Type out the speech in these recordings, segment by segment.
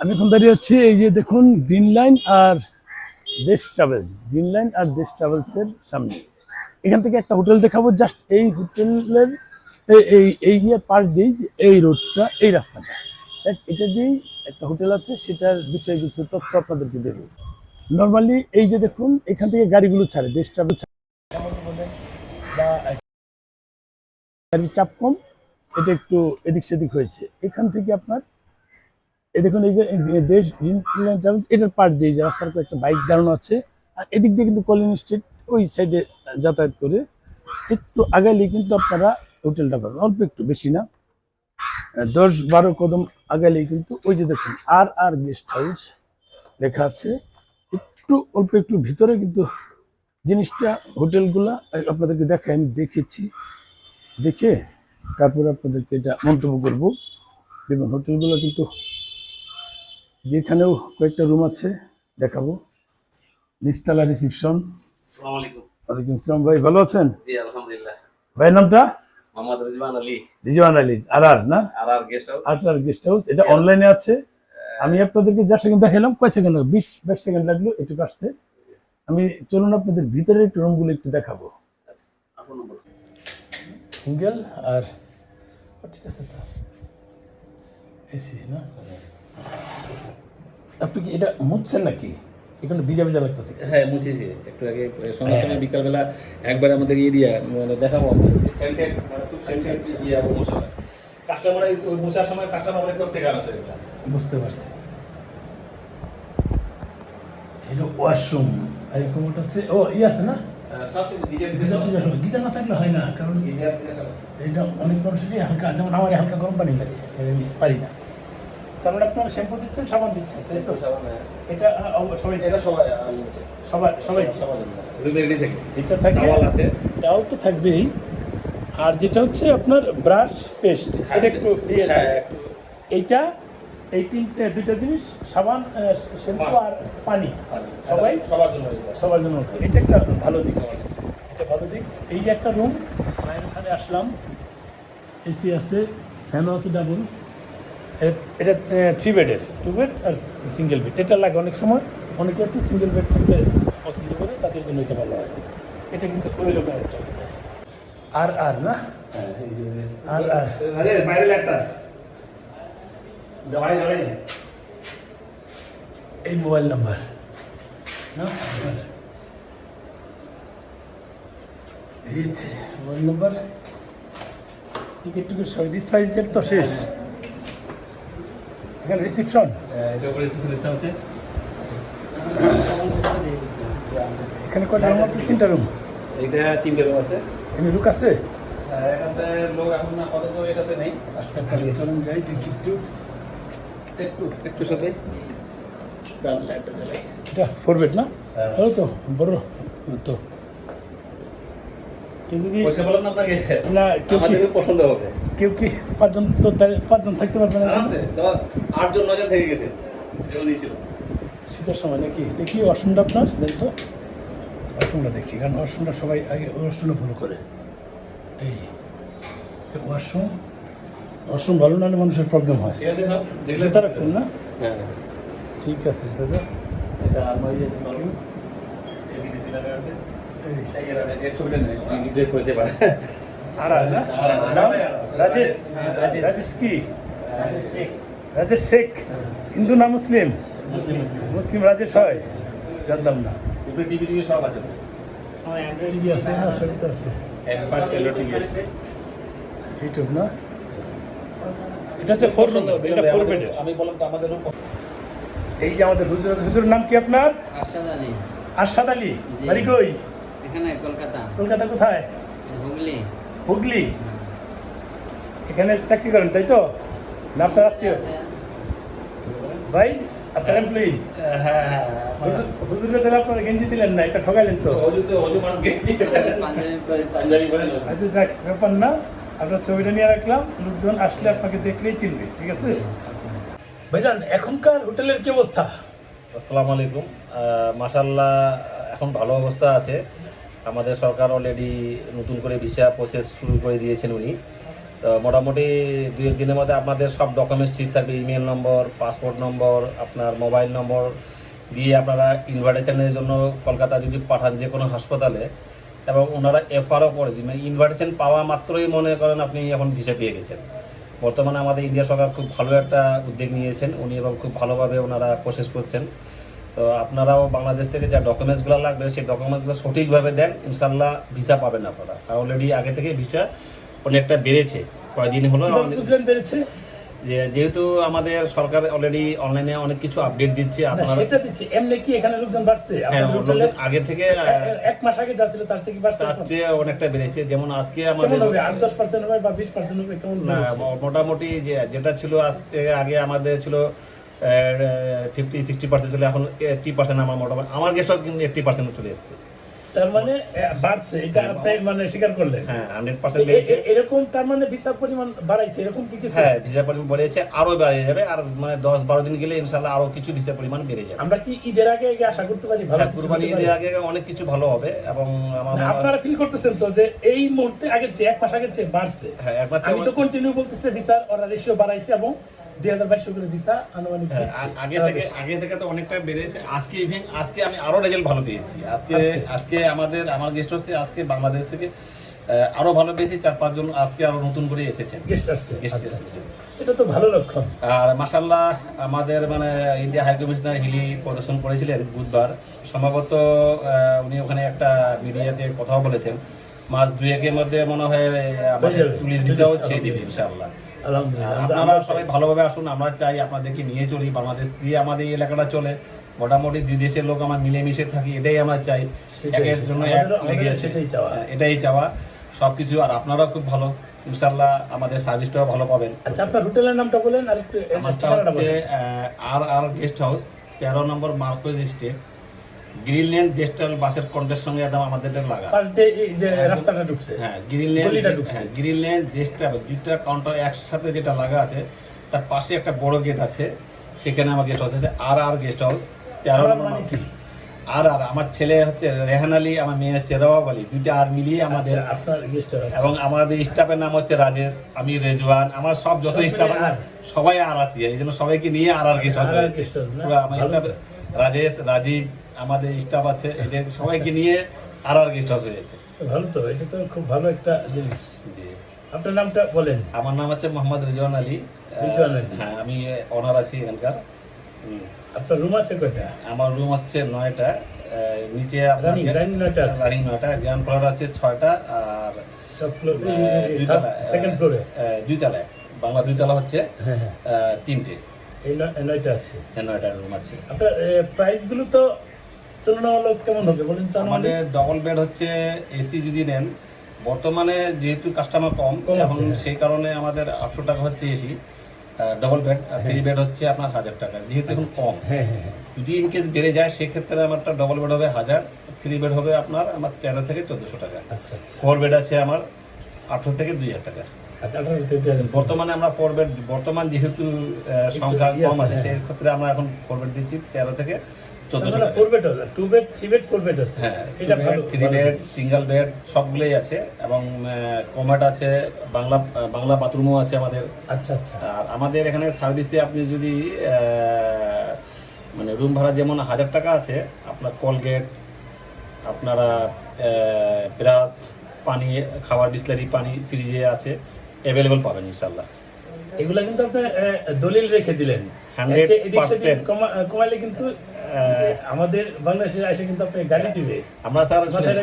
আমি এখন দাঁড়িয়ে আছি এই যে দেখুন গ্রিন লাইন আর দেশ ট্রাভেলস গ্রিন লাইন আর দেশ ট্রাভেলসের সামনে। এখান থেকে একটা হোটেল দেখাবো, জাস্ট এই হোটেলের এই- এই ইয়ের পাশ দিয়েই এই রোডটা, এই রাস্তাটা। এটা দিয়েই একটা হোটেল আছে, সেটার বিষয়ে কিছু তথ্য আপনাদেরকে দেবো। নর্মালি এই যে দেখুন, এখান থেকে গাড়িগুলো ছাড়ে দেশ ট্রাভেল ছাড়ে। বা গাড়ির চাপ কম, এটা একটু এদিক সেদিক হয়েছে। এখান থেকে আপনার দেখুন, এই যে দেশ এটার পার দিয়ে যে রাস্তার একটা বাইক দাঁড়ানো আছে, আর এদিক দিয়ে কিন্তু কলিং স্ট্রিট ওই সাইডে যাতায়াত করে। একটু আগাইলে কিন্তু আপনারা হোটেলটা পাবেন, অল্প একটু বেশি না। দশ বারো কদম আগাইলেই কিন্তু ওই যে দেখুন, আর আর গেস্ট হাউস লেখা আছে। একটু অল্প একটু ভিতরে কিন্তু জিনিসটা হোটেলগুলা আপনাদেরকে দেখাই, আমি দেখেছি দেখে তারপরে আপনাদেরকে এটা মন্তব্য করব। দেখুন হোটেলগুলো কিন্তু যেখানেও কয়েকটা রুম আছে দেখাবো। নিস্তালা রিসিপশন ওয়ালাইকুম আসসালাম ভাই ভালো আছেন? জি আলহামদুলিল্লাহ। ভাইয়ের নামটা? মোহাম্মদ রিজওয়ান আলী। রিজওয়ান আলী আর আর না? আর আর গেস্ট হাউস আটার গেস্ট হাউস এটা অনলাইনে আছে। আমি আপনাদেরকে যা সেকেন্ড দেখালাম কয় সেকেন্ড লাগবে বিশ বাইশ সেকেন্ড লাগল একটু আসতে। আমি চলুন আপনাদের ভিতরের একটু রুমগুলো একটু দেখাবো। আপনার সিঙ্গেল আর ঠিক আছে এসি না? আপনি কি এটা মুছছেন নাকি? এখানে ভিজা ভিজা লাগতেছে। হ্যাঁ মুছেছি। একটু আগে সঙ্গে সঙ্গে বিকালবেলা একবার আমাদের এরিয়া মানে দেখাবো সেন্টেড মানে খুব সেন্টেড ইয়ে মশলা কাস্টমার ওই মোছার সময় কাস্টমার অনেক করতে এগুলা। বুঝতে পারছি। এটা ওয়াশরুম আর এরকম ওটা আছে। ও ই আছে না? গিজার থাকলে হয় না কারণ এটা অনেক মানুষেরই হালকা যেমন আমার হালকা গরম পানি লাগে পারি না। তার মানে আপনারা শ্যাম্পু দিচ্ছেন সাবান দিচ্ছেন তাই তো? এটা আহ, সবাই এটা সবাই সবাই সবাই থাকে এটা থাকে টাওয়াল আছে। টাওয়াল তো থাকবেই। আর যেটা হচ্ছে আপনার ব্রাশ পেস্ট এটা একটু ইয়ে হ্যাঁ। একটু এইটা এই তিন এ, দুইটা জিনিস সাবান শ্যাম্পু আর পানি। সবাই সবার জন্য সবার জন্য। এটা একটা ভালো দিক। এটা ভালো দিক। এই যে একটা রুম মায়ের ওখানে আসলাম। এসি আছে ফ্যানও আছে ডাবল এটা থ্রি বেডের টু বেড আর সিঙ্গেল বেড এটা লাগে অনেক সময় অনেকে আছে সিঙ্গেল বেড থাকতে পছন্দ করে তাদের জন্য এটা ভালো হয়। এটা কিন্তু ওই রকম একটা। হয়ে যায় আর আর না? আর আর। এই মোবাইল নাম্বার না এই মোবাইল নাম্বার টিকিট টিকিট সব দিস ফাইজের তো শেষ। এখানে রিসিপশন এটা উপরে সিস্টেম হচ্ছে। এখানে কয়টা রুম আছে? তিনটা রুম এটা তিনটে রুম আছে। এখানে লুক আছে? এখানতে লোক এখন আপাতত এটাতে নেই। আচ্ছা তাহলে চলুন যাই দেখি একটু। একটু একটু সাথে। এটা ফোর বেড না? হ্যাঁ। তো বড়। তো কেউ পয়সা না আপনাকে। না কেউ কি পছন্দ হবে। কেউ কি পাঁচজন তো পাঁচজন থাকতে পারবে না? আটজন নজন থেকে গেছে। শীতের সময় নাকি? দেখি অসুনটা আপনার? দেখ তো। অসুনটা দেখি কারণ অসুনটা সবাই আগে অসুনটা ভুল করে। এই ওয়াশরুম ওয়াশরুম ভালো না হলে মানুষের প্রবলেম হয়। ঠিক আছে দেখলে রাখছেন না? হ্যাঁ ঠিক আছে দাদা এটা আলমারি আছে। রাজেশ শেখ হিন্দু না মুসলিম মুসলিম রাজেশ হয় জানতাম না টিভি টিভি সব আছে টিভি আছে না সবই তো আছে এক পাশ এলো টিভি আছে ইউটিউব না এটা হচ্ছে ফোর রুম এটা ফোর বেডের আমি বললাম তো আমাদের এই যে আমাদের হুজুর হুজুরের নাম কি আপনার? আরশাদ আলী। আরশাদ আলী। বাড়ি কই? এখানে কলকাতা। কলকাতা কোথায়? হুগলি। হুগলি? এখানে চাকরি করেন তাই তো? না আপনার আত্মীয়? ভাই আপনার এমপ্লয়ি হ্যাঁ হ্যাঁ হুজুরকে তাহলে আপনারা গেঞ্জি দিলেন না এটা ঠকাইলেন তো। আচ্ছা যাক ব্যাপার না আপনার ছবিটা নিয়ে রাখলাম লোকজন আসলে আপনাকে দেখলেই চিনবে ঠিক আছে? ভাইজান এখনকার হোটেলের কি অবস্থা? আসসালামু আলাইকুম। মাসাল্লাহ এখন ভালো অবস্থা আছে। আমাদের সরকার অলরেডি নতুন করে ভিসা প্রসেস শুরু করে দিয়েছেন উনি। তো মোটামুটি দু এক দিনের মধ্যে আপনাদের সব ডকুমেন্টস ঠিক থাকবে ইমেল নম্বর পাসপোর্ট নম্বর আপনার মোবাইল নম্বর দিয়ে আপনারা ইনভাইটেশনের জন্য কলকাতা যদি পাঠান যে কোনো হাসপাতালে, এবং ওনারা এফআরও করে দিন মানে ইনভাইটেশন পাওয়া মাত্রই মনে করেন আপনি এখন ভিসা পেয়ে গেছেন। বর্তমানে আমাদের ইন্ডিয়া সরকার খুব ভালো একটা উদ্যোগ নিয়েছেন। উনি এবং খুব ভালোভাবে ওনারা প্রসেস করছেন। তো আপনারাও বাংলাদেশ থেকে যা ডকুমেন্টসগুলো লাগবে সেই ডকুমেন্টসগুলো সঠিকভাবে দেন ইনশাল্লাহ ভিসা পাবেন আপনারা। আর অলরেডি আগে থেকে ভিসা অনেকটা বেড়েছে। কয়দিন হলো যে যেহেতু আমাদের সরকার অলরেডি অনলাইনে অনেক কিছু আপডেট দিচ্ছে আপনারা সেটা দিচ্ছে। এমনি কি এখানে লোকজন বাড়ছে? হ্যাঁ আগে থেকে এক মাস আগে যা ছিল তার থেকে কি বাড়ছে তার চেয়ে অনেকটা বেড়েছে। যেমন আজকে আমাদের হবে? আট দশ পার্সেন্ট হবে বা বিশ পার্সেন্ট হবে কেমন না মোটামুটি যে যেটা ছিল আজকে আগে আমাদের ছিল ফিফটি সিক্সটি পার্সেন্ট ছিল এখন এইটটি পার্সেন্ট আমার মোটামুটি আমার গেস্ট হাউস কিন্তু এইটটি পার্সেন্ট চলে এসেছে। তার মানে বাড়ছে এটা আপনি মানে স্বীকার করলেন। হ্যাঁ হান্ড্রেড পার্সেন্ট এরকম তার মানে ভিসা পরিমাণ বাড়াইছে এরকম কি কিছু? হ্যাঁ ভিসা পরিমাণ বেড়েছে আরও বেড়ে যাবে আর মানে দশ বারো দিন গেলে ইনশাল্লাহ আরও কিছু ভিসা পরিমাণ বেড়ে যাবে। আমরা কি ঈদের আগে আগে আশা করতে পারি ভালো হ্যাঁ কুরবানি ঈদের আগে অনেক কিছু ভালো হবে এবং আপনারা ফিল করতেছেন তো যে এই মুহূর্তে আগের চেয়ে এক মাস আগের চেয়ে বাড়ছে। হ্যাঁ একবার আমি তো কন্টিনিউ বলতেছি ভিসার ওরা রেশিও বাড়াইছে এবং দুই হাজার বাইশশো করে ভিসা আনুমানিক হ্যাঁ, দিচ্ছে আ- আগে থেকে আগে থেকে তো অনেকটা বেড়েছে। আজকে ইভেন আজকে আমি আরও রেজাল্ট ভালো পেয়েছি। আজকে আজকে? আজকে আমাদের আমার গেস্ট হচ্ছে আজকে বাংলাদেশ থেকে আরও ভালো পেয়েছি। চার পাঁচজন আজকে আরও নতুন করে এসেছেন। আচ্ছা। এটা তো ভালো লক্ষণ। আর মাসাল্লাহ আমাদের মানে ইন্ডিয়া হাই কমিশনার হিলি প্রদর্শন করেছিলেন বুধবার। সম্ভবত উনি ওখানে একটা মিডিয়াতে কথাও বলেছেন। মাস দুয়েকের মধ্যে মনে হয় আমাদের। পুলিশ ভিসাও ছেড়ে দিবে ইনশাআল্লাহ। আলহামদুলিল্লাহ। আপনারা সবাই ভালোভাবে আসুন আমরা চাই আপনাদেরকে নিয়ে চলি বাংলাদেশ দিয়ে আমাদের এই এলাকাটা চলে। মোটামুটি দুই দেশের লোক আমার মিলেমিশে থাকি এটাই আমরা চাই। একের জন্য এক লেগে আছে। সেটাই চাওয়া। হ্যাঁ, এটাই চাওয়া। সবকিছু আর আপনারাও খুব ভালো। ইনশাল্লাহ আমাদের সার্ভিসটাও ভালো পাবেন। আচ্ছা আপনার হোটেলের নামটা বলেন আর আর আর গেস্ট হাউস তেরো নম্বর মার্কোজ স্টেট গ্রিনল্যান্ড গেস্টাল বাসের কন্টের সঙ্গে একদম আমাদের লাগা। পাশ যে রাস্তাটা ঢুকছে। হ্যাঁ গ্রিনল্যান্ড হ্যাঁ গ্রিনল্যান্ড গেস্ট দুইটা কাউন্টার একসাথে যেটা লাগা আছে তার পাশে একটা বড় গেট আছে সেখানে আমার গেস্ট হাউস আছে আর আর গেস্ট হাউস তেরো নম্বর মানে আর আর আমার ছেলে হচ্ছে রেহান আলী আমার মেয়ে হচ্ছে রবাব আলী দুইটা আর মিলিয়ে আমাদের আচ্ছা, এবং আমাদের স্টাফের নাম হচ্ছে রাজেশ আমি রেজওয়ান আমার সব যত স্টাফ? সবাই আর আছি এই জন্য সবাইকে নিয়ে আর আর গেস্ট হাউস আমার স্টাফ রাজেশ রাজীব আমাদের স্টাফ আছে এদের সবাইকে নিয়ে আর আর গেস্ট হাউস হয়েছে ভালো তো এটা তো খুব ভালো একটা জিনিস। জি। আপনার নামটা বলেন। আমার নাম হচ্ছে মোহাম্মদ রিজওয়ান আলী। রিজওয়ান আলী। হ্যাঁ আমি অনার আছি এখানকার। আপনার রুম আছে কয়টা? আমার রুম হচ্ছে নয়টা। নিচে আপনার রানিং নয়টা আছে। রানিং নয়টা গ্রাউন্ড ফ্লোর আছে ছয়টা আর টপ ফ্লোর সেকেন্ড ফ্লোরে দুইতলায় বাংলা দুইতলা হচ্ছে হ্যাঁ হ্যাঁ। তিনটে। এই নয়টা আছে। নয়টা রুম আছে। আপনার প্রাইসগুলো তো তুলনামূলক কেমন হবে? বলেন তো আমাদের। ডবল বেড হচ্ছে এসি যদি নেন বর্তমানে যেহেতু কাস্টমার কম এখন। সেই কারণে আমাদের আটশো টাকা হচ্ছে AC double bed three bed হচ্ছে আপনার হাজার টাকা যেহেতু এখন কম। হ্যাঁ হ্যাঁ হ্যাঁ। যদি ইন কেস বেড়ে যায় সেক্ষেত্রে আমারটা ডবল বেড হবে হাজার থ্রি বেড হবে আপনার আমার তেরো থেকে চোদ্দোশো টাকা। আচ্ছা আচ্ছা। ফোর বেড আছে আমার আঠারো থেকে দুই হাজার টাকা। আচ্ছা বর্তমানে আমরা ফোর বেড বর্তমান যেহেতু সংখ্যা ইয়ে কম আছে। সেই ক্ষেত্রে আমরা এখন ফোর বেড দিচ্ছি তেরো থেকে চোদ্দোশো four bed two bed three bed four bed আছে। হ্যাঁ এটা ভালো থ্রি বেড। সিঙ্গেল বেড সবগুলোই আছে এবং কমেট আছে বাংলা বাংলা বাথরুমও আছে আমাদের। আচ্ছা আচ্ছা। আর আমাদের এখানে সার্ভিসে আপনি যদি মানে রুম ভাড়া যেমন হাজার টাকা আছে আপনার কলগেট আপনারা ব্রাশ পানি খাবার বিসলারি পানি ফ্রিজে আছে অ্যাভেলেবল পাবেন ইনশাল্লাহ এগুলা কিন্তু আপনি দলিল রেখে দিলেন। 100% এতে এদিক সেদিক কমা- কমাইলে কিন্তু আমাদের বাংলাদেশে এসে কিন্তু আপনি গালি দিবে। আমরা স্যার।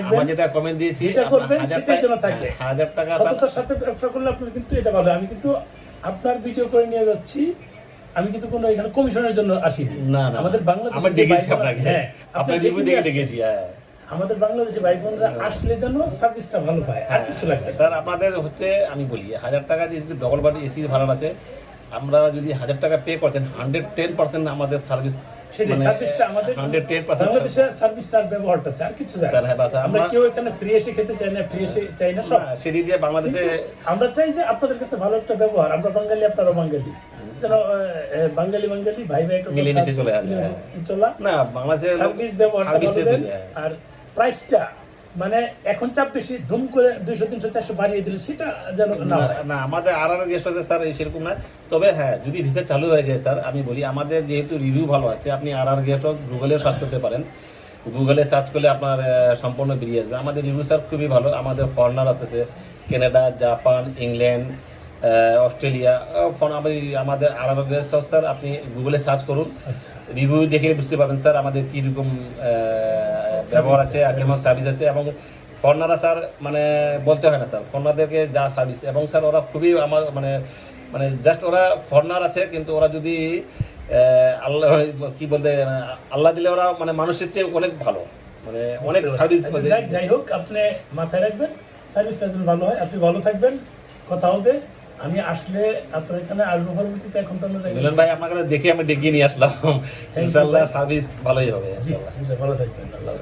আমরা যেটা কমেন্ট দিয়েছি যেটা করবেন সেটাই যেন থাকে। হ্যাঁ, হাজার টাকা সততার সাথে ব্যবসা করলে আপনার কিন্তু এটা ভালো। আমি কিন্তু আপনার ভিডিও করে নিয়ে যাচ্ছি। আমি কিন্তু কোনো এখানে কমিশনের জন্য আসিনি। না না আমাদের বাংলাদেশে আমরা দেখেছি আপনাকে। হ্যাঁ, আপনার আপনি রিভিউ দেখে দেখে দেখেছি হ্যাঁ। আমাদের বাংলাদেশে ভাই বোনরা আসলে যেন সার্ভিসটা ভালো পায়। আর কিছু লাগবে স্যার আপনাদের হচ্ছে আমি বলি হাজার টাকা দিয়ে যদি ডবল বাড়ি এসি ভাড়া আছে আমরা যদি হাজার টাকা পে করছেন হান্ড্রেড টেন পার্সেন্ট আমাদের সার্ভিস সেটাই সার্ভিসটা আমাদের হান্ড্রেড টেন পার্সেন্ট বাংলাদেশে সার্ভিসটার ব্যবহারটা চাই কিছু চাই না। স্যার হ্যাঁ বাস আমরা আমরা কেউ এখানে ফ্রি এসে খেতে চাই না ফ্রি এসে চাই না সব সেটি দিয়ে বাংলাদেশে আমরা চাই যে আপনাদের কাছে ভালো একটা ব্যবহার আমরা বাঙালি আপনারা বাঙালি যেন আহ, বাঙালি বাঙালি ভাই ভাই একটা মিলেমিশে চলে আসে, হ্যাঁ। চলা না বাংলাদেশের সার্ভিস ব্যবহারটা আর প্রাইসটা মানে এখন চাপ বেশি ধুম করে দুইশো তিনশো চারশো বাড়িয়ে দিলে সেটা যেন না না আমাদের আর আর গেস্ট আছে স্যার এই সেরকম না। তবে হ্যাঁ যদি ভিসা চালু হয়ে যায় স্যার আমি বলি আমাদের যেহেতু রিভিউ ভালো আছে আপনি আর আর গেস্ট হাউস গুগলেও সার্চ করতে পারেন। গুগলে সার্চ করলে আপনার সম্পূর্ণ বেরিয়ে আসবে। আমাদের রিভিউ স্যার খুবই ভালো আমাদের ফরেনার আসতেছে Canada Japan England Australia phone আমি- আমাদের আর আর স্যার আপনি গুগলে সার্চ করুন। আচ্ছা। রিভিউ দেখে বুঝতে পারবেন স্যার আমাদের কীরকম ব্যবহার আছে আর কেমন সার্ভিস আছে। এবং ফর্নারা স্যার মানে বলতে হয় না স্যার ফর্নারদেরকে যা সার্ভিস এবং স্যার ওরা খুবই আমার মানে মানে জাস্ট ওরা ফর্নার আছে কিন্তু ওরা যদি আল্লাহ কি বলতে আল্লাহ দিলে ওরা মানে মানুষের চেয়ে অনেক ভালো। মানে অনেক সার্ভিস আচ্ছা, যাই- যাই হোক আপনি মাথায় রাখবেন। সার্ভিসটা যেন ভালো হয় আপনি ভালো থাকবেন। কথা হবে। আমি আসলে আপনার এখানে আসব পরবর্তীতে এখন তো আমরা দেখলেন মিলন ভাই আপনাকে দেখে আমি ডেকে নিয়ে আসলাম। ইনশাল্লাহ সার্ভিস ভালোই হবে ইনশাল্লাহ ভালো থাকবেন। আল্লাহ।